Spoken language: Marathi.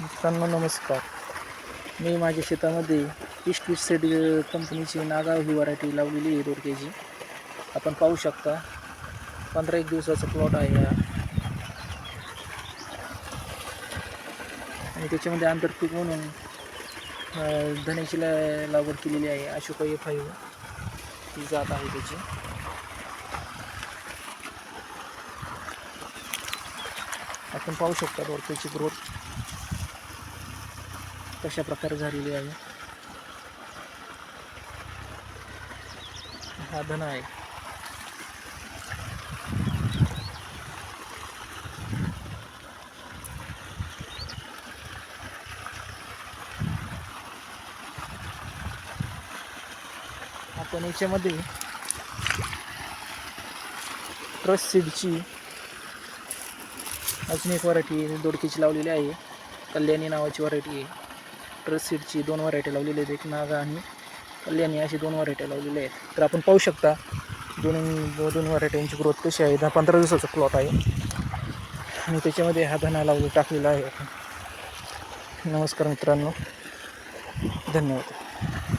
मित्रांनो नमस्कार. मी माझ्या शेतामध्ये ईस्ट वीस सेड कंपनीची नागाव ही व्हरायटी लावलेली आहे दोडक्याची. आपण पाहू शकता पंधरा एक दिवसाचा प्लॉट आहे हा. आणि त्याच्यामध्ये आंतरपीक म्हणून धन्याची ला लागवड केलेली आहे अशोका ए फाईव्ह ही जात आहे त्याची. आपण पाहू शकता दोडक्याची ग्रोथ कशा प्रकारे झालेली आहे. हा धन आहे. आपण याच्यामध्ये ट्रस्ट सीडची अजून एक व्हरायटी दोडकीची लावलेली आहे. कल्याणी नावाची व्हरायटी आहे. ट्रस्ट सीडची दोन व्हरायटी लावलेली आहेत. एक नागा आणि कल्याणी अशी दोन व्हरायटी लावलेल्या आहेत. तर आपण पाहू शकता दोन दोन व्हरायटींची ग्रोथ कशी आहे. दहा पंधरा दिवसाचा प्लॉट आहे. आणि त्याच्यामध्ये हा धना लावले टाकलेला आहे. नमस्कार मित्रांनो. धन्यवाद.